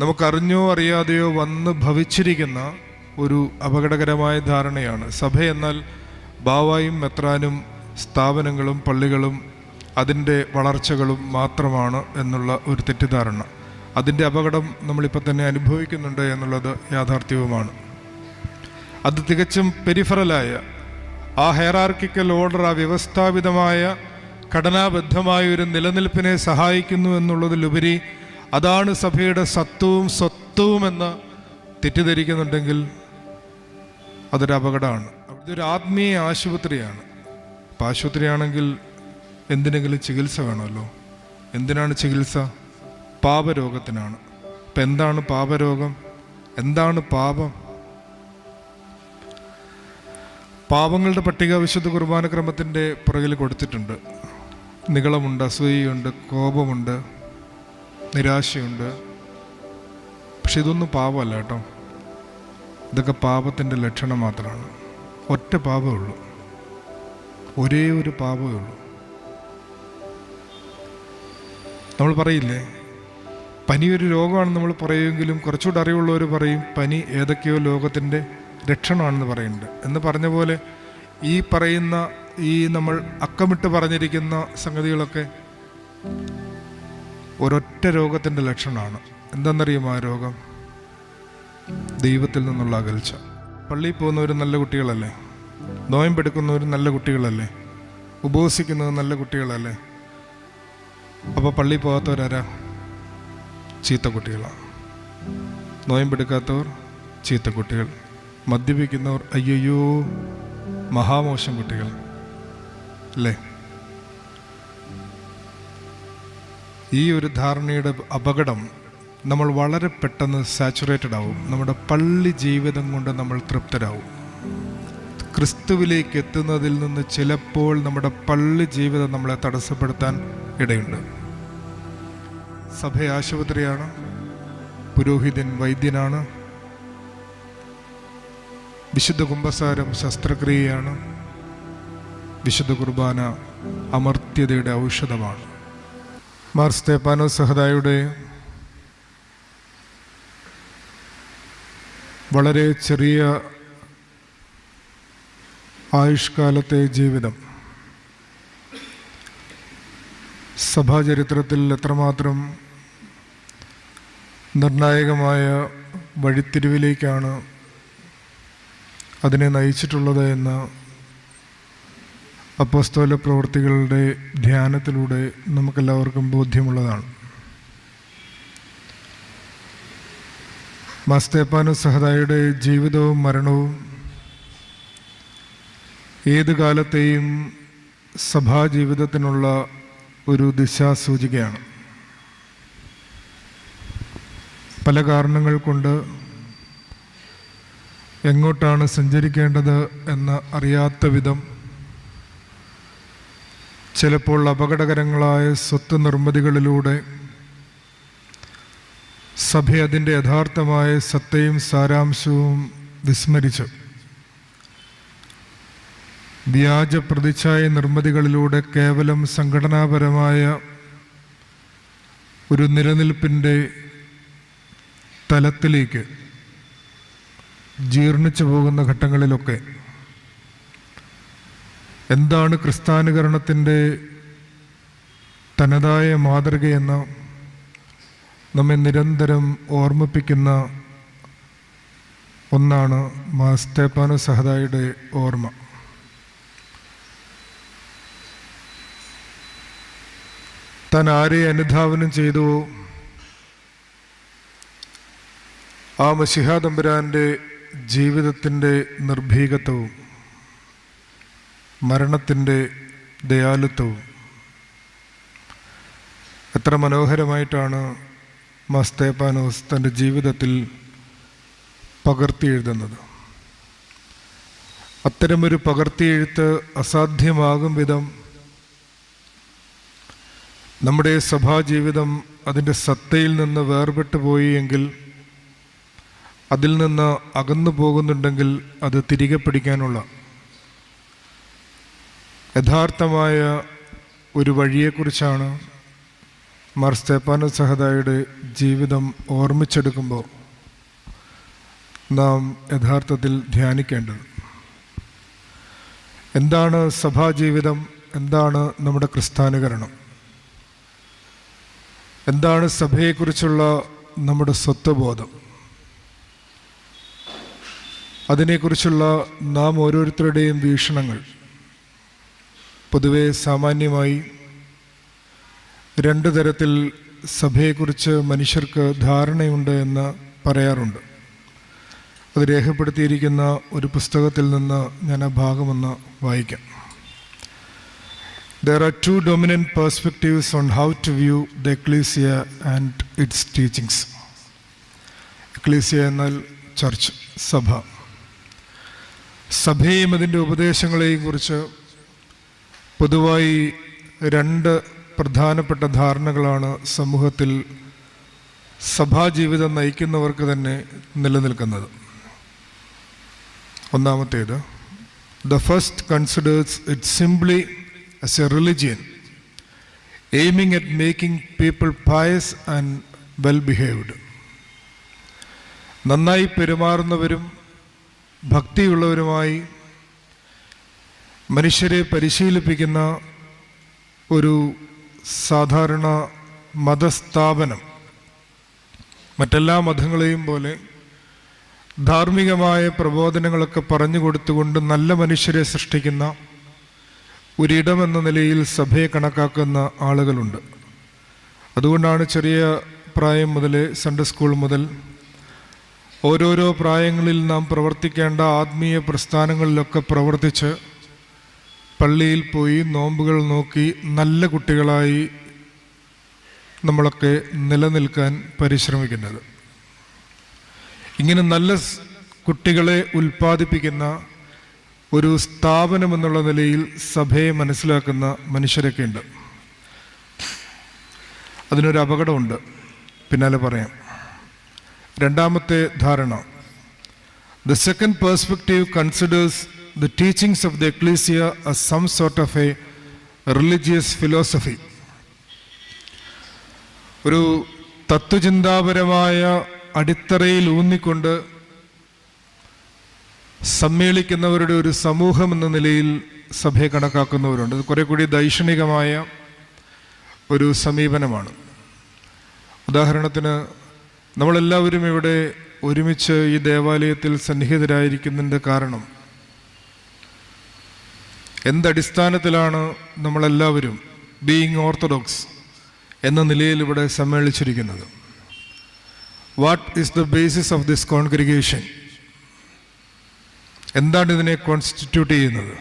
നമുക്കറിഞ്ഞോ അറിയാതെയോ വന്ന് ഭവിച്ചിരിക്കുന്ന ഒരു അപകടകരമായ ധാരണയാണ്. സഭ എന്നാൽ ബാവായും മെത്രാനും സ്ഥാപനങ്ങളും പള്ളികളും അതിന്റെ വളർച്ചകളും മാത്രമാണ് എന്നുള്ള ഒരു തെറ്റിദ്ധാരണ. അതിന്റെ അപകടം നമ്മളിപ്പോൾ തന്നെ അനുഭവിക്കുന്നുണ്ട് എന്നുള്ളത് യാഥാർത്ഥ്യവുമാണ്. അത് തികച്ചും പെരിഫറലായ ആ ഹെയറാർക്കിക്കൽ ഓർഡർ ആ വ്യവസ്ഥാപിതമായ ഘടനാബദ്ധമായ ഒരു നിലനിൽപ്പിനെ സഹായിക്കുന്നു എന്നുള്ളതിലുപരി അതാണ് സഭയുടെ സത്വവും സ്വത്വവുമെന്ന് തെറ്റിദ്ധരിക്കുന്നുണ്ടെങ്കിൽ അതൊരു അപകടമാണ്. ഇതൊരു ആത്മീയ ആശുപത്രിയാണ്. അപ്പം ആശുപത്രിയാണെങ്കിൽ എന്തിനെങ്കിലും ചികിത്സ വേണമല്ലോ. എന്തിനാണ് ചികിത്സ? പാപരോഗത്തിനാണ്. ഇപ്പം എന്താണ് പാപരോഗം? എന്താണ് പാപം? പാപങ്ങളുടെ പട്ടിക വിശുദ്ധ കുർബാന ക്രമത്തിന്റെ പുറകിൽ കൊടുത്തിട്ടുണ്ട്. നികളമുണ്ട് അസൂയയുണ്ട് കോപമുണ്ട്. നിരാശയുണ്ട്. പക്ഷെ ഇതൊന്നും പാപമല്ല കേട്ടോ. ഇതൊക്കെ പാപത്തിന്റെ ലക്ഷണം മാത്രമാണ്. ഒറ്റ പാപമേ ഉള്ളൂ. ഒരേ ഒരു പാപമേ ഉള്ളൂ. നമ്മൾ പറയില്ലേ? പനി ഒരു രോഗമാണെന്ന് നമ്മൾ പറയുമെങ്കിലും കുറച്ചുകൂടെ അറിവുള്ളവർ പറയും പനി ഏതൊക്കെയോ ലോകത്തിന്റെ ലക്ഷണമാണെന്ന് പറയുന്നുണ്ട്. എന്ന് പറഞ്ഞ പോലെ ഈ പറയുന്ന ഈ നമ്മൾ അക്കമിട്ട് പറഞ്ഞിരിക്കുന്ന സംഗതികളൊക്കെ ഒരൊറ്റ രോഗത്തിന്റെ ലക്ഷണമാണ്. എന്താണെന്നറിയുമോ ആ രോഗം? ദൈവത്തിൽ നിന്നുള്ള അകൽച്ച. പള്ളിയിൽ പോകുന്നവർ നല്ല കുട്ടികളല്ലേ? നോയമ്പെടുക്കുന്നവർ നല്ല കുട്ടികളല്ലേ? ഉപവസിക്കുന്നത് നല്ല കുട്ടികളല്ലേ? അപ്പോൾ പള്ളിയിൽ പോകാത്തവരാരാ? ചീത്ത കുട്ടികളാണ് നോയമ്പെടുക്കാത്തവർ ചീത്ത കുട്ടികൾ. മദ്യപിക്കുന്നവർ അയ്യോ മഹാമോശം കുട്ടികൾ. അല്ലേ? ഈ ഒരു ധാരണയുടെ അപകടം നമ്മൾ വളരെ പെട്ടെന്ന് സാച്ചുറേറ്റഡ് ആവും. നമ്മുടെ പള്ളി ജീവിതം കൊണ്ട് നമ്മൾ തൃപ്തരാകും ക്രിസ്തുവിലേക്ക് എത്തുന്നതിൽ നിന്ന് ചിലപ്പോൾ നമ്മുടെ പള്ളി ജീവിതം നമ്മളെ തടസ്സപ്പെടുത്താൻ ഇടയുണ്ട്. സഭ ആശുപത്രിയാണ് പുരോഹിതൻ വൈദ്യനാണ് വിശുദ്ധ കുംഭസാരം ശസ്ത്രക്രിയയാണ് വിശുദ്ധ കുർബാന അമർത്യതയുടെ ഔഷധമാണ്. മാർ സ്തേപ്പാനോ സഹദായുടെ വളരെ ചെറിയ ആയുഷ്കാലത്തെ ജീവിതം. സഭാചരിത്രത്തിൽ എത്രമാത്രം നിർണായകമായ വഴിത്തിരിവിലേക്കാണ് അതിനെ നയിച്ചിട്ടുള്ളത് എന്ന് അപ്പോസ്തോല പ്രവൃത്തികളുടെ ധ്യാനത്തിലൂടെ നമുക്കെല്ലാവർക്കും ബോധ്യമുള്ളതാണ്. മസ്തേപ്പാനു സഹദായുടെ ജീവിതവും മരണവും ഏത് കാലത്തെയും സഭാജീവിതത്തിനുള്ള ഒരു ദിശാസൂചികയാണ്. പല കാരണങ്ങൾ കൊണ്ട് എങ്ങോട്ടാണ് സഞ്ചരിക്കേണ്ടത് എന്ന് അറിയാത്ത വിധം ചിലപ്പോൾ അപകടകരങ്ങളായ സ്വത്ത് നിർമ്മിതികളിലൂടെ സഭ അതിന്റെ യഥാർത്ഥമായ സത്തയും സാരാംശവും വിസ്മരിച്ചു. വ്യാജ പ്രതിച്ഛായ നിർമ്മിതികളിലൂടെ കേവലം സംഘടനാപരമായ ഒരു നിലനിൽപ്പിന്റെ തലത്തിലേക്ക് ജീർണിച്ചു പോകുന്ന ഘട്ടങ്ങളിലൊക്കെ എന്താണ് ക്രിസ്താനുകരണത്തിന്റെ തനതായ മാതൃകയെന്ന് നമ്മെ നിരന്തരം ഓർമ്മിപ്പിക്കുന്ന ഒന്നാണ് മാസ്തേപ്പാനോ സഹദായുടെ ഓർമ്മ. താൻ ആരെ അനുധാവനം ചെയ്തുവോ ആ മഷിഹാ തമ്പുരാന്റെ ജീവിതത്തിന്റെ നിർഭീകത്വവും. മരണത്തിന്റെ ദയാലുത്വവും. എത്ര മനോഹരമായിട്ടാണ് മസ്തേപ്പാനോസ് തന്റെ ജീവിതത്തിൽ പകർത്തി എഴുതുന്നത്. അത്തരമൊരു പകർത്തിയെഴുത്ത് അസാധ്യമാകും വിധം നമ്മുടെ സഭാജീവിതം അതിന്റെ സത്തയിൽ നിന്ന് വേർപെട്ടു പോയി എങ്കിൽ അതിൽ നിന്ന് അകന്നു പോകുന്നുണ്ടെങ്കിൽ അത് തിരികെ പിടിക്കാനുള്ള യഥാർത്ഥമായ ഒരു വഴിയെക്കുറിച്ചാണ് മാർ സ്തേപ്പാനോ സഹദായുടെ ജീവിതം ഓർമ്മിച്ചെടുക്കുമ്പോൾ നാം യഥാർത്ഥത്തിൽ ധ്യാനിക്കേണ്ടത്. എന്താണ് സഭാജീവിതം? എന്താണ് നമ്മുടെ ക്രിസ്താനുകരണം എന്താണ് സഭയെക്കുറിച്ചുള്ള നമ്മുടെ സ്വത്വബോധം? അതിനെക്കുറിച്ചുള്ള നാം ഓരോരുത്തരുടെയും വീക്ഷണങ്ങൾ പൊതുവെ സാമാന്യമായി രണ്ട് തരത്തിൽ സഭയെക്കുറിച്ച് മനുഷ്യർക്ക് ധാരണയുണ്ട് എന്ന് പറയാറുണ്ട്. അത് രേഖപ്പെടുത്തിയിരിക്കുന്ന ഒരു പുസ്തകത്തിൽ നിന്ന് ഞാൻ ആ ഭാഗമൊന്ന് വായിക്കാം. There are two dominant perspectives on how to view the Ecclesia and its teachings. Ecclesia എന്നാൽ ചർച്ച് സഭ. സഭയും അതിന്റെ ഉപദേശങ്ങളെയും കുറിച്ച് പൊതുവായി രണ്ട് പ്രധാനപ്പെട്ട ധാരണകളാണ് സമൂഹത്തിൽ സഭാജീവിതം നയിക്കുന്നവർക്ക് തന്നെ നിലനിൽക്കുന്നത്. ഒന്നാമത്തേത് the first considers it simply as a religion aiming at making people pious and well behaved. നന്നായി പെരുമാറുന്നവരും ഭക്തിയുള്ളവരുമായി മനുഷ്യരെ പരിശീലിപ്പിക്കുന്ന ഒരു സാധാരണ മതസ്ഥാപനം. മറ്റെല്ലാ മതങ്ങളെയും പോലെ ധാർമ്മികമായ പ്രബോധനങ്ങളൊക്കെ പറഞ്ഞു കൊടുത്തുകൊണ്ട് നല്ല മനുഷ്യരെ സൃഷ്ടിക്കുന്ന ഒരിടമെന്ന നിലയിൽ സഭയെ കണക്കാക്കുന്ന ആളുകളുണ്ട്. അതുകൊണ്ടാണ് ചെറിയ പ്രായം മുതൽ സൺഡേ സ്കൂൾ മുതൽ ഓരോരോ പ്രായങ്ങളിൽ നാം പ്രവർത്തിക്കേണ്ട ആത്മീയ പ്രസ്ഥാനങ്ങളിലൊക്കെ പ്രവർത്തിച്ച് പള്ളിയിൽ പോയി നോമ്പുകൾ നോക്കി നല്ല കുട്ടികളായി നമ്മളൊക്കെ നിലനിൽക്കാൻ പരിശ്രമിക്കുന്നത്. ഇങ്ങനെ നല്ല കുട്ടികളെ ഉൽപ്പാദിപ്പിക്കുന്ന ഒരു സ്ഥാപനം എന്നുള്ള നിലയിൽ സഭയെ മനസ്സിലാക്കുന്ന മനുഷ്യരൊക്കെ ഉണ്ട്. അതിനൊരു അപകടമുണ്ട്. പിന്നാലെ പറയാം. രണ്ടാമത്തെ ധാരണ. The second perspective considers the teachings of the ecclesia as some sort of a religious philosophy ഒരു തത്വചിന്താപരമായ അടിത്തറയിൽ ഊന്നിക്കൊണ്ട് സമ്മേളിക്കുന്നവരുടെ ഒരു സമൂഹം എന്ന നിലയിൽ സഭയെ കണക്കാക്കുന്നവരുണ്ട്. ഇത് കുറെ കൂടി ദൈക്ഷണികമായ ഒരു സമീപനമാണ്. ഉദാഹരണത്തിന് നമ്മളെല്ലാവരും ഇവിടെ ഒരുമിച്ച് ഈ ദേവാലയത്തിൽ സന്നിഹിതരായിരിക്കുന്നതിന്റെ കാരണം എന്തടിസ്ഥാനത്തിലാണ് നമ്മളെല്ലാവരും ബീയിങ് ഓർത്തഡോക്സ് എന്ന നിലയിൽ ഇവിടെ സമ്മേളിച്ചിരിക്കുന്നത്? What is the basis of this congregation എന്താണ് ഇതിനെ കോൺസ്റ്റിറ്റ്യൂട്ട് ചെയ്യുന്നത്?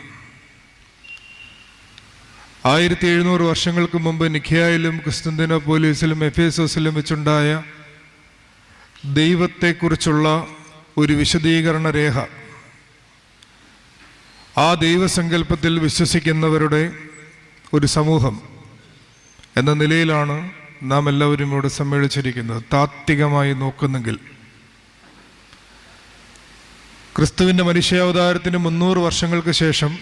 ആയിരത്തി എഴുന്നൂറ് വർഷങ്ങൾക്ക് മുമ്പ് നിഖിയായിലും പോലീസിലും എഫേസോസിലും വെച്ചുണ്ടായ ദൈവത്തെക്കുറിച്ചുള്ള ഒരു വിശദീകരണ രേഖ ആ ദൈവസങ്കല്പത്തിൽ വിശ്വസിക്കുന്നവരുടെ ഒരു സമൂഹം എന്ന നിലയിലാണ് നാം എല്ലാവരും ഇവിടെ സമ്മേളിച്ചിരിക്കുന്നത്. താത്വികമായി നോക്കുന്നെങ്കിൽ ക്രിസ്തുവിന്റെ മനുഷ്യാവതാരത്തിന് മുന്നൂറ് വർഷങ്ങൾക്ക് ശേഷം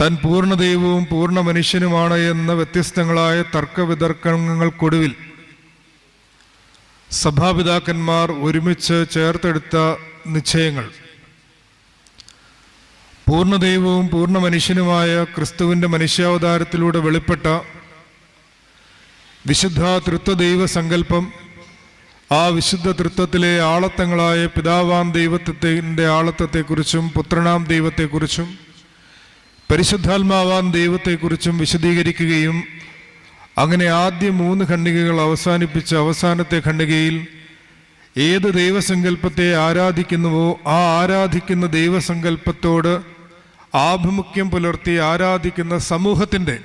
തൻ പൂർണ ദൈവവും പൂർണ മനുഷ്യനുമാണ് എന്ന വ്യത്യസ്തങ്ങളായ തർക്കവിതർക്കങ്ങൾക്കൊടുവിൽ സഭാപിതാക്കന്മാർ ഒരുമിച്ച് ചേർത്തെടുത്ത നിശ്ചയങ്ങൾ. പൂർണ ദൈവവും പൂർണ മനുഷ്യനുമായ ക്രിസ്തുവിന്റെ മനുഷ്യാവതാരത്തിലൂടെ വെളിപ്പെട്ട വിശുദ്ധ തൃത്വ ദൈവ സങ്കല്പം ആ വിശുദ്ധ തൃത്വത്തിലെ ആളത്തങ്ങളായ പിതാവാം ദൈവത്വത്തിന്റെ ആളത്വത്തെക്കുറിച്ചും പുത്രനാം ദൈവത്തെക്കുറിച്ചും പരിശുദ്ധാത്മാവാം ദൈവത്തെക്കുറിച്ചും വിശദീകരിക്കുകയും അങ്ങനെ ആദ്യ മൂന്ന് ഖണ്ഡികകൾ അവസാനിപ്പിച്ച അവസാനത്തെ ഖണ്ഡികയിൽ ഏത് ദൈവസങ്കല്പത്തെ ആരാധിക്കുന്നുവോ ആ ആരാധിക്കുന്ന ദൈവസങ്കല്പത്തോട് ആഭിമുഖ്യം പുലർത്തി ആരാധിക്കുന്ന സമൂഹത്തിന്റെ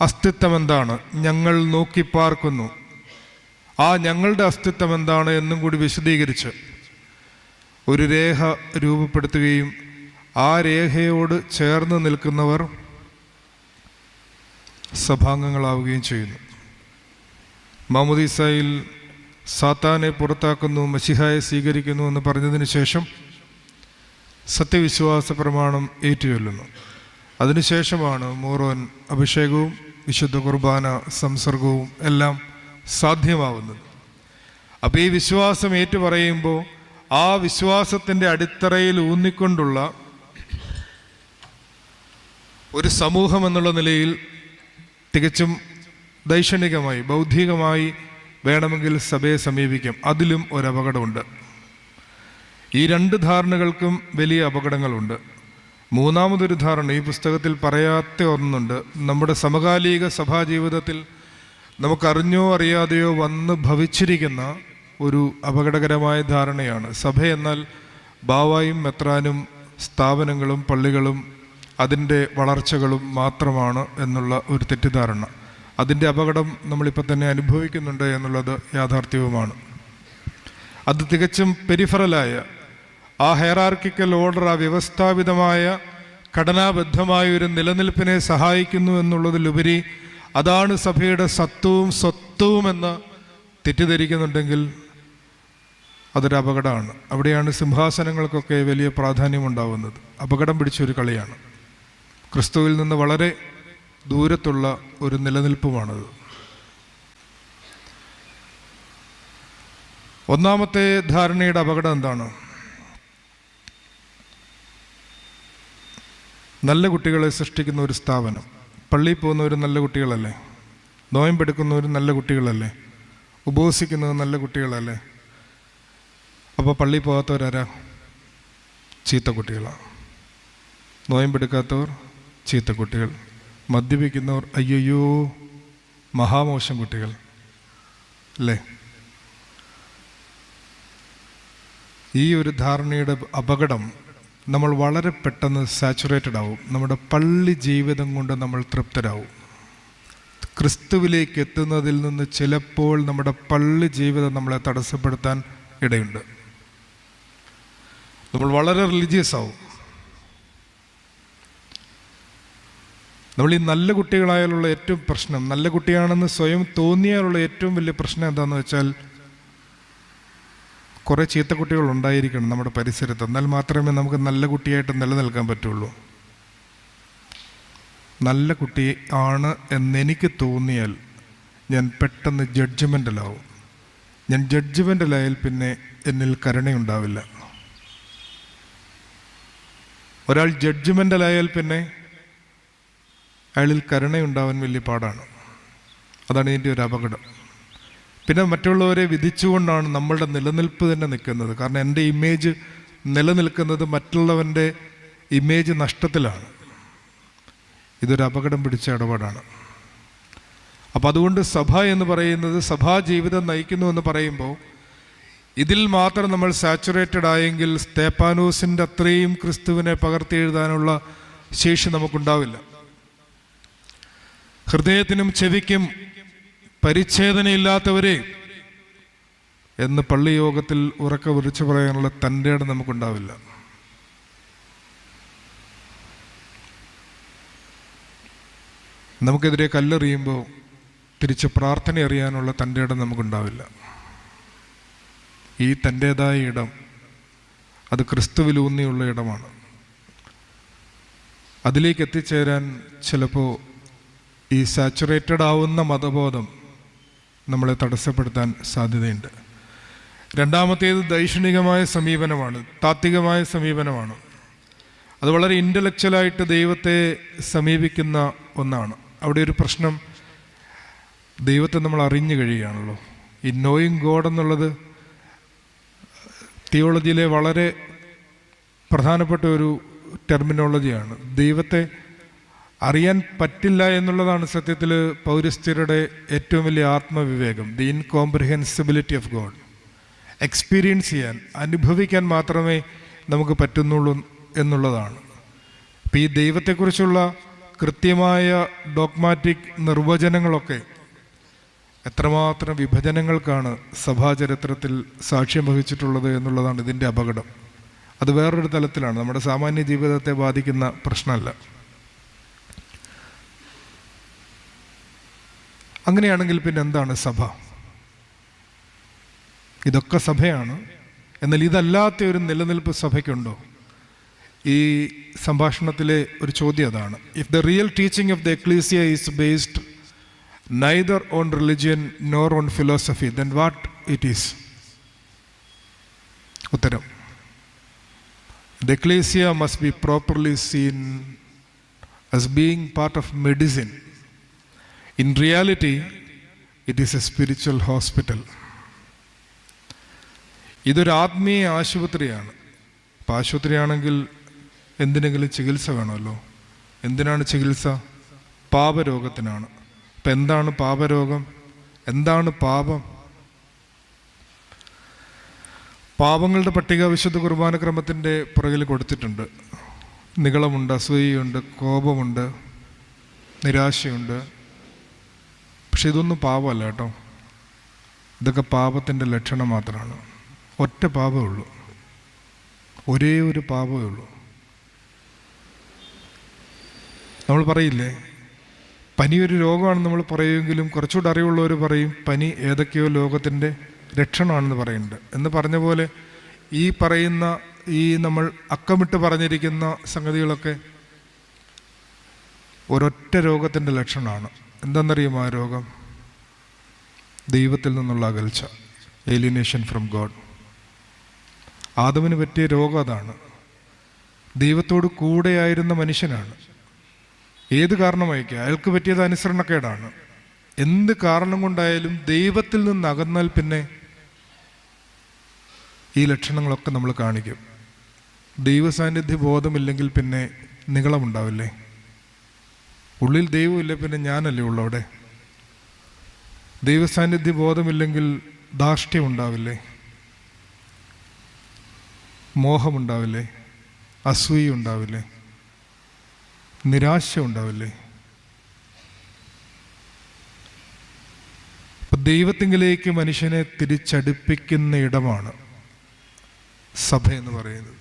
അസ്തിത്വം എന്താണ് ഞങ്ങൾ നോക്കിപ്പാർക്കുന്നു ആ ഞങ്ങളുടെ അസ്തിത്വം എന്താണ് എന്നും കൂടി വിശദീകരിച്ച് ഒരു രേഖ രൂപപ്പെടുത്തുകയും ആ രേഖയോട് ചേർന്ന് നിൽക്കുന്നവർ സഭാംഗങ്ങളാവുകയും ചെയ്യുന്നു. മാമുദീസായിൽ സാത്താനെ പുറത്താക്കുന്നു മഷിഹായെ സ്വീകരിക്കുന്നു എന്ന് പറഞ്ഞതിന് ശേഷം സത്യവിശ്വാസ പ്രമാണം ഏറ്റുചൊല്ലുന്നു. അതിനുശേഷമാണ് മോറോൻ അഭിഷേകവും വിശുദ്ധ കുർബാന സംസർഗവും എല്ലാം സാധ്യമാവുന്നത്. അപ്പോൾ ഈ വിശ്വാസം ഏറ്റുപറയുമ്പോൾ ആ വിശ്വാസത്തിന്റെ അടിത്തറയിൽ ഊന്നിക്കൊണ്ടുള്ള ഒരു സമൂഹം എന്നുള്ള നിലയിൽ തികച്ചും ദൈക്ഷണികമായി ബൗദ്ധികമായി വേണമെങ്കിൽ സഭയെ സമീപിക്കാം. അതിലും ഒരു അപകടമുണ്ട്. ഈ രണ്ട് ധാരണകൾക്കും വലിയ അപകടങ്ങളുണ്ട്. മൂന്നാമതൊരു ധാരണ ഈ പുസ്തകത്തിൽ പറയാത്ത ഒന്നുണ്ട്. നമ്മുടെ സമകാലിക സഭാ ജീവിതത്തിൽ നമുക്കറിഞ്ഞോ അറിയാതെയോ വന്ന് ഭവിച്ചിരിക്കുന്ന ഒരു അപകടകരമായ ധാരണയാണ്. സഭ എന്നാൽ ബാവായും മെത്രാനും സ്ഥാപനങ്ങളും പള്ളികളും അതിന്റെ വളർച്ചകളും മാത്രമാണ് എന്നുള്ള ഒരു തെറ്റിദ്ധാരണ. അതിന്റെ അപകടം നമ്മളിപ്പോൾ തന്നെ അനുഭവിക്കുന്നുണ്ട് എന്നുള്ളത് യാഥാർത്ഥ്യവുമാണ്. അത് തികച്ചും പെരിഫറലായ ആ ഹെയറാർക്കിക്കൽ ഓർഡർ ആ വ്യവസ്ഥാപിതമായ ഘടനാബദ്ധമായ ഒരു നിലനിൽപ്പിനെ സഹായിക്കുന്നു എന്നുള്ളതിലുപരി അതാണ് സഭയുടെ സത്വവും സ്വത്വവുമെന്ന് തെറ്റിദ്ധരിക്കുന്നുണ്ടെങ്കിൽ അതൊരു അപകടമാണ്. അവിടെയാണ് സിംഹാസനങ്ങൾക്കൊക്കെ വലിയ പ്രാധാന്യം ഉണ്ടാവുന്നത് അപകടം പിടിച്ചൊരു കളിയാണ്. ക്രിസ്തുവിൽ നിന്ന് വളരെ ദൂരത്തുള്ള ഒരു നിലനിൽപ്പുമാണത്. ഒന്നാമത്തെ ധാരണയുടെ അപകടം എന്താണ്? നല്ല കുട്ടികളെ സൃഷ്ടിക്കുന്ന ഒരു സ്ഥാപനം. പള്ളിയിൽ പോകുന്നവർ നല്ല കുട്ടികളല്ലേ? നോയമ്പെടുക്കുന്നവർ നല്ല കുട്ടികളല്ലേ? ഉപവസിക്കുന്നത് നല്ല കുട്ടികളല്ലേ? അപ്പോൾ പള്ളിയിൽ പോകാത്തവരാരാ? ചീത്ത കുട്ടികളാണ് നോയമ്പെടുക്കാത്തവർ ചീത്ത കുട്ടികൾ. മദ്യപിക്കുന്നവർ അയ്യോ മഹാമോശം കുട്ടികൾ. അല്ലേ ഈ ഒരു ധാരണയുടെ അപകടം നമ്മൾ വളരെ പെട്ടെന്ന് സാച്ചുറേറ്റഡ് ആവും. നമ്മുടെ പള്ളി ജീവിതം കൊണ്ട് നമ്മൾ തൃപ്തരാവും. ക്രിസ്തുവിലേക്ക് എത്തുന്നതിൽ നിന്ന് ചിലപ്പോൾ നമ്മുടെ പള്ളി ജീവിതം നമ്മളെ തടസ്സപ്പെടുത്താൻ ഇടയുണ്ട്. നമ്മൾ വളരെ റിലീജിയസ് ആവും. നമ്മൾ ഈ നല്ല കുട്ടികളായാലുള്ള ഏറ്റവും പ്രശ്നം നല്ല കുട്ടിയാണെന്ന് സ്വയം തോന്നിയാലുള്ള ഏറ്റവും വലിയ പ്രശ്നം എന്താണെന്ന് വെച്ചാൽ കുറേ ചീത്ത കുട്ടികൾ ഉണ്ടായിരിക്കണം നമ്മുടെ പരിസരത്ത്. എന്നാൽ മാത്രമേ നമുക്ക് നല്ല കുട്ടിയായിട്ട് നിലനിൽക്കാൻ പറ്റുള്ളൂ. നല്ല കുട്ടി ആണ് എന്നെനിക്ക് തോന്നിയാൽ ഞാൻ പെട്ടെന്ന് ജഡ്ജ്മെന്റലാവും ഞാൻ ജഡ്ജ്മെന്റലായാൽ പിന്നെ എന്നിൽ കരുണയുണ്ടാവില്ല. ഒരാൾ ജഡ്ജ്മെന്റലായാൽ പിന്നെ അയാളിൽ കരുണയുണ്ടാവാൻ വലിയ പാടാണ്. അതാണ് ഇതിന്റെ ഒരു അപകടം. പിന്നെ മറ്റുള്ളവരെ വിധിച്ചുകൊണ്ടാണ് നമ്മളുടെ നിലനിൽപ്പ് തന്നെ നിൽക്കുന്നത്. കാരണം എന്റെ ഇമേജ് നിലനിൽക്കുന്നത് മറ്റുള്ളവന്റെ ഇമേജ് നഷ്ടത്തിലാണ്. ഇതൊരു അപകടം പിടിച്ച ഇടപാടാണ്. അപ്പം അതുകൊണ്ട് സഭ എന്ന് പറയുന്നത് സഭാ ജീവിതം നയിക്കുന്നു എന്ന് പറയുമ്പോൾ ഇതിൽ മാത്രം നമ്മൾ സാച്ചുറേറ്റഡ് ആയെങ്കിൽ സ്തേപ്പാനോസിന്റെ അത്രയും ക്രിസ്തുവിനെ പകർത്തി എഴുതാനുള്ള ശേഷി നമുക്കുണ്ടാവില്ല. ഹൃദയത്തിനും ചെവിക്കും പരിച്ഛേദനയില്ലാത്തവരെ എന്ന് പള്ളി യോഗത്തിൽ ഉറക്ക വിളിച്ചു പറയാനുള്ള തന്റെ ഇടം നമുക്കുണ്ടാവില്ല. നമുക്കെതിരെ കല്ലെറിയുമ്പോൾ തിരിച്ച് പ്രാർത്ഥന അറിയാനുള്ള തന്റെ ഇടം നമുക്കുണ്ടാവില്ല. ഈ തന്റേതായ ഇടം അത് ക്രിസ്തുവിലൂന്നിയുള്ള ഇടമാണ്. അതിലേക്ക് എത്തിച്ചേരാൻ ചിലപ്പോൾ ഈ സാച്ചുറേറ്റഡ് ആവുന്ന മതബോധം നമ്മളെ തടസ്സപ്പെടുത്താൻ സാധ്യതയുണ്ട്. രണ്ടാമത്തേത് ദൈക്ഷണികമായ സമീപനമാണ് താത്വികമായ സമീപനമാണ്. അത് വളരെ ഇന്റലക്ച്വലായിട്ട് ദൈവത്തെ സമീപിക്കുന്ന ഒന്നാണ്. അവിടെ ഒരു പ്രശ്നം ദൈവത്തെ നമ്മൾ അറിഞ്ഞു കഴിയുകയാണല്ലോ. ഈ നോയിങ് ഗോഡ് എന്നുള്ളത് തിയോളജിയിലെ വളരെ പ്രധാനപ്പെട്ട ഒരു ടെർമിനോളജിയാണ് ദൈവത്തെ അറിയാൻ പറ്റില്ല എന്നുള്ളതാണ് സത്യത്തിൽ പൗരസ്ത്യരുടെ ഏറ്റവും വലിയ ആത്മവിവേകം the incomprehensibility of God experience ചെയ്യാൻ അനുഭവിക്കാൻ മാത്രമേ നമുക്ക് പറ്റുന്നുള്ളൂ എന്നുള്ളതാണ്. അപ്പം ഈ ദൈവത്തെക്കുറിച്ചുള്ള കൃത്യമായ ഡോഗ്മാറ്റിക് നിർവചനങ്ങളൊക്കെ എത്രമാത്രം വിഭജനങ്ങൾക്കാണ് സഭാചരിത്രത്തിൽ സാക്ഷ്യം വഹിച്ചിട്ടുള്ളത് എന്നുള്ളതാണ് ഇതിന്റെ അപകടം. അത് വേറൊരു തലത്തിലാണ്. നമ്മുടെ സാമാന്യ ജീവിതത്തെ ബാധിക്കുന്ന പ്രശ്നമല്ല. അങ്ങനെയാണെങ്കിൽ പിന്നെ എന്താണ് സഭ? ഇതൊക്കെ സഭയാണ്. എന്നാൽ ഇതല്ലാത്ത ഒരു നിലനിൽപ്പ് സഭയ്ക്കുണ്ടോ? ഈ സംഭാഷണത്തിലെ ഒരു ചോദ്യം അതാണ്. If the real teaching of the ecclesia is based neither on religion nor on philosophy then what it is ഉത്തരം. The ecclesia must be properly seen as being part of medicine. In reality it is a spiritual hospital ഇതൊരു ആത്മീയ ആശുപത്രിയാണ്. ഇപ്പം ആശുപത്രിയാണെങ്കിൽ എന്തിനെങ്കിലും ചികിത്സ വേണമല്ലോ. എന്തിനാണ് ചികിത്സ? പാപരോഗത്തിനാണ്. അപ്പം എന്താണ് പാപരോഗം? എന്താണ് പാപം? പാപങ്ങളുടെ പട്ടിക വിശുദ്ധ കുർബാന ക്രമത്തിന്റെ പുറകിൽ കൊടുത്തിട്ടുണ്ട്. നികളമുണ്ട് അസൂയയുണ്ട് കോപമുണ്ട് നിരാശയുണ്ട്. പക്ഷെ ഇതൊന്നും പാപമല്ല കേട്ടോ. ഇതൊക്കെ പാപത്തിന്റെ ലക്ഷണം മാത്രമാണ് ഒറ്റ പാപമേ ഉള്ളൂ. ഒരേ ഒരു പാപമേ ഉള്ളൂ. നമ്മൾ പറയില്ലേ? പനി ഒരു രോഗമാണ് നമ്മൾ പറയുമെങ്കിലും കുറച്ചുകൂടെ അറിവുള്ളവർ പറയും പനി ഏതൊക്കെയോ ലോകത്തിന്റെ ലക്ഷണമാണെന്ന് പറയുന്നുണ്ട്. എന്ന് പറഞ്ഞ പോലെ ഈ പറയുന്ന ഈ നമ്മൾ അക്കമിട്ട് പറഞ്ഞിരിക്കുന്ന സംഗതികളൊക്കെ ഒരൊറ്റ രോഗത്തിന്റെ ലക്ഷണമാണ്. എന്താണെന്നറിയുമോ ആ രോഗം? ദൈവത്തിൽ നിന്നുള്ള അകൽച്ച ഏലിനേഷൻ ഫ്രം ഗോഡ് ആദവിന് പറ്റിയ രോഗം അതാണ്. ദൈവത്തോട് കൂടെയായിരുന്ന മനുഷ്യനാണ്. ഏത് കാരണമായിരിക്കും? അയാൾക്ക് പറ്റിയത് അനുസരണക്കേടാണ്. എന്ത് കാരണം കൊണ്ടായാലും ദൈവത്തിൽ നിന്ന് അകന്നാൽ പിന്നെ ഈ ലക്ഷണങ്ങളൊക്കെ നമ്മൾ കാണിക്കും. ദൈവസാന്നിധ്യ ബോധമില്ലെങ്കിൽ പിന്നെ നികളമുണ്ടാവില്ലേ ഉള്ളിൽ ദൈവമില്ല പിന്നെ ഞാനല്ലേ ഉള്ളു അവിടെ? ദൈവസാന്നിധ്യ ബോധമില്ലെങ്കിൽ ധാർഷ്ട്യം ഉണ്ടാവില്ലേ? മോഹമുണ്ടാവില്ലേ? അസൂയ ഉണ്ടാവില്ലേ? നിരാശ ഉണ്ടാവില്ലേ? ദൈവത്തിങ്കിലേക്ക് മനുഷ്യനെ തിരിച്ചടുപ്പിക്കുന്ന ഇടമാണ് സഭ എന്ന് പറയുന്നത്.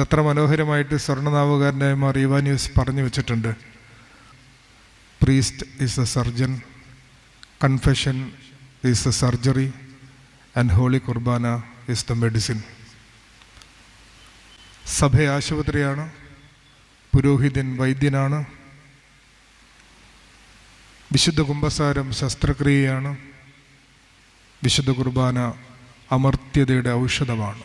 എത്ര മനോഹരമായിട്ട് സ്വർണനാവുകാരനായ മാർ ഇവാനിയസ് പറഞ്ഞു വെച്ചിട്ടുണ്ട്. Priest is a surgeon confession is a surgery and holy Qurbana is the medicine സഭ ആശുപത്രിയാണ് പുരോഹിതൻ വൈദ്യനാണ് വിശുദ്ധ കുംഭസാരം ശസ്ത്രക്രിയയാണ് വിശുദ്ധ കുർബാന അമർത്യതയുടെ ഔഷധമാണ്.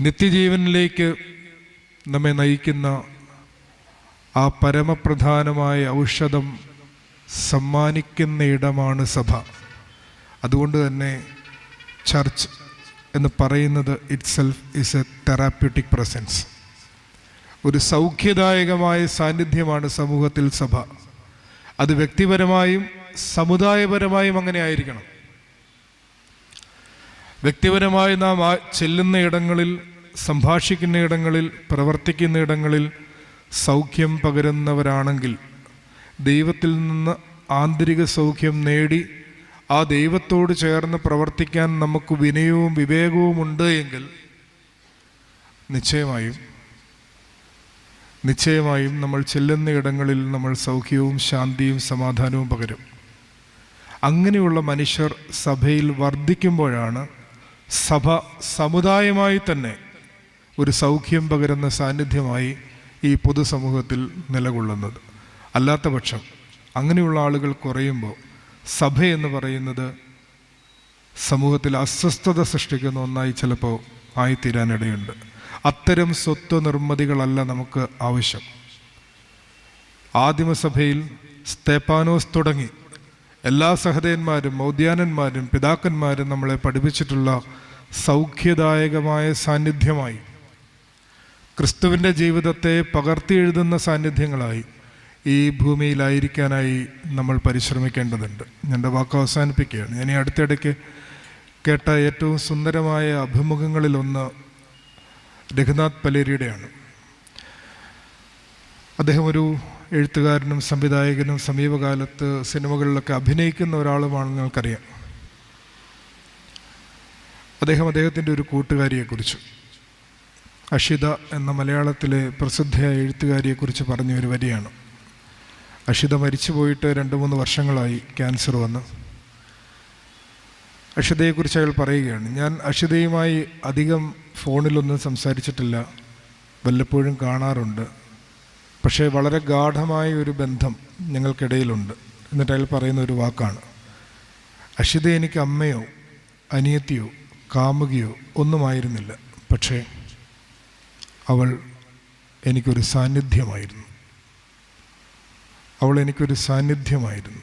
നിത്യജീവനിലേക്ക് നമ്മെ നയിക്കുന്ന ആ പരമപ്രധാനമായ ഔഷധം സമ്മാനിക്കുന്ന ഇടമാണ് സഭ. അതുകൊണ്ട് തന്നെ ചർച്ച് എന്ന് പറയുന്നത് itself is a therapeutic presence ഒരു സൗഖ്യദായകമായ സാന്നിധ്യമാണ് സമൂഹത്തിൽ സഭ. അത് വ്യക്തിപരമായും സമുദായപരമായും അങ്ങനെ ആയിരിക്കണം. വ്യക്തിപരമായി നാം ചെല്ലുന്ന ഇടങ്ങളിൽ സംഭാഷിക്കുന്ന ഇടങ്ങളിൽ പ്രവർത്തിക്കുന്ന ഇടങ്ങളിൽ സൗഖ്യം പകരുന്നവരാണെങ്കിൽ ദൈവത്തിൽ നിന്ന് ആന്തരിക സൗഖ്യം നേടി ആ ദൈവത്തോട് ചേർന്ന് പ്രവർത്തിക്കാൻ നമുക്ക് വിനയവും വിവേകവും ഉണ്ട് എങ്കിൽ നിശ്ചയമായും നിശ്ചയമായും നമ്മൾ ചെല്ലുന്ന ഇടങ്ങളിൽ നമ്മൾ സൗഖ്യവും ശാന്തിയും സമാധാനവും പകരും. അങ്ങനെയുള്ള മനുഷ്യർ സഭയിൽ വർദ്ധിക്കുമ്പോഴാണ് സഭ സമുദായമായി തന്നെ ഒരു സൗഖ്യം പകരുന്ന സാന്നിധ്യമായി ഈ പൊതുസമൂഹത്തിൽ നിലകൊള്ളുന്നത്. അല്ലാത്ത പക്ഷം അങ്ങനെയുള്ള ആളുകൾ കുറയുമ്പോൾ സഭ എന്ന് പറയുന്നത് സമൂഹത്തിൽ അസ്വസ്ഥത സൃഷ്ടിക്കുന്ന ഒന്നായി ചിലപ്പോൾ ആയിത്തീരാനിടയുണ്ട്. അത്തരം സ്വത്വ നിർമ്മിതികളല്ല നമുക്ക് ആവശ്യം. ആദിമസഭയിൽ സ്തേപ്പാനോസ് തുടങ്ങി. എല്ലാ സഹതയന്മാരും മൗദ്യാനന്മാരും പിതാക്കന്മാരും നമ്മളെ പഠിപ്പിച്ചിട്ടുള്ള സൗഖ്യദായകമായ സാന്നിധ്യമായി ക്രിസ്തുവിന്റെ ജീവിതത്തെ പകർത്തിയെഴുതുന്ന സാന്നിധ്യങ്ങളായി ഈ ഭൂമിയിലായിരിക്കാനായി നമ്മൾ പരിശ്രമിക്കേണ്ടതുണ്ട്. എന്റെ വാക്ക് അവസാനിപ്പിക്കുകയാണ്. ഇനി അടുത്തിടയ്ക്ക് കേട്ട ഏറ്റവും സുന്ദരമായ അഭിമുഖങ്ങളിലൊന്ന് രഘുനാഥ് പലേരിയുടെയാണ്. അദ്ദേഹം ഒരു എഴുത്തുകാരനും സംവിധായകനും സമീപകാലത്ത് സിനിമകളിലൊക്കെ അഭിനയിക്കുന്ന ഒരാളുമാണെന്ന് നിങ്ങൾക്കറിയാം അദ്ദേഹം അദ്ദേഹത്തിന്റെ ഒരു കൂട്ടുകാരിയെക്കുറിച്ച്. അഷിത എന്ന മലയാളത്തിലെ പ്രസിദ്ധയായ എഴുത്തുകാരിയെക്കുറിച്ച് പറഞ്ഞ ഒരു വരിയാണ്. അഷിത മരിച്ചു പോയിട്ട് രണ്ട് മൂന്ന് വർഷങ്ങളായി ക്യാൻസർ വന്ന്. അഷിതയെക്കുറിച്ച് അയാൾ പറയുകയാണ് ഞാൻ അഷിതയുമായി അധികം ഫോണിലൊന്നും സംസാരിച്ചിട്ടില്ല വല്ലപ്പോഴും കാണാറുണ്ട്. പക്ഷേ വളരെ ഗാഠമായ ഒരു ബന്ധം ഞങ്ങൾക്കിടയിലുണ്ട് എന്നിട്ട് അയാൾ പറയുന്ന ഒരു വാക്കാണ്. അഷിത എനിക്ക് അമ്മയോ അനിയത്തിയോ കാമുകിയോ ഒന്നുമായിരുന്നില്ല. പക്ഷേ അവൾ എനിക്കൊരു സാന്നിധ്യമായിരുന്നു. അവൾ എനിക്കൊരു സാന്നിധ്യമായിരുന്നു.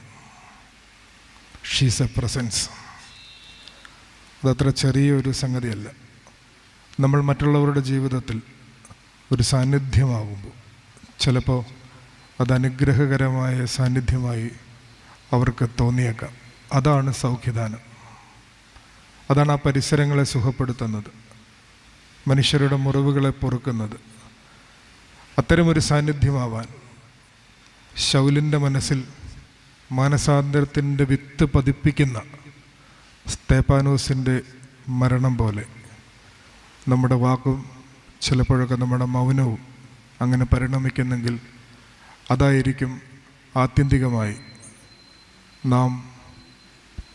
ഷീസ് എ പ്രസൻസ് അതത്ര ചെറിയൊരു സംഗതിയല്ല. നമ്മൾ മറ്റുള്ളവരുടെ ജീവിതത്തിൽ ഒരു സാന്നിധ്യമാകുമ്പോൾ ചിലപ്പോൾ അത് അനുഗ്രഹകരമായ സാന്നിധ്യമായി അവർക്ക് തോന്നിയേക്കാം. അതാണ് സൗഖ്യദാനം. അതാണ് ആ പരിസരങ്ങളെ സുഖപ്പെടുത്തുന്നത്. മനുഷ്യരുടെ മുറിവുകളെ പൊറുക്കുന്നത്. അത്തരമൊരു സാന്നിധ്യമാവാൻ ശൗലിന്റെ മനസ്സിൽ മാനസാന്തരത്തിന്റെ വിത്ത് പതിപ്പിക്കുന്ന സ്തേപ്പാനോസിന്റെ മരണം പോലെ നമ്മുടെ വാക്കും ചിലപ്പോഴൊക്കെ നമ്മുടെ മൗനവും അങ്ങനെ പരിണമിക്കുന്നെങ്കിൽ അതായിരിക്കും ആത്യന്തികമായി നാം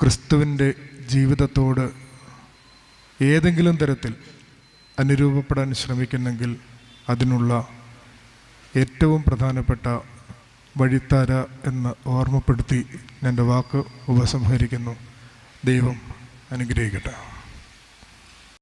ക്രിസ്തുവിന്റെ ജീവിതത്തോട് ഏതെങ്കിലും തരത്തിൽ അനുരൂപപ്പെടാൻ ശ്രമിക്കുന്നെങ്കിൽ അതിനുള്ള ഏറ്റവും പ്രധാനപ്പെട്ട വഴിത്താര എന്ന് ഓർമ്മപ്പെടുത്തി എന്റെ വാക്ക് ഉപസംഹരിക്കുന്നു. ദൈവം അനുഗ്രഹിക്കട്ടെ.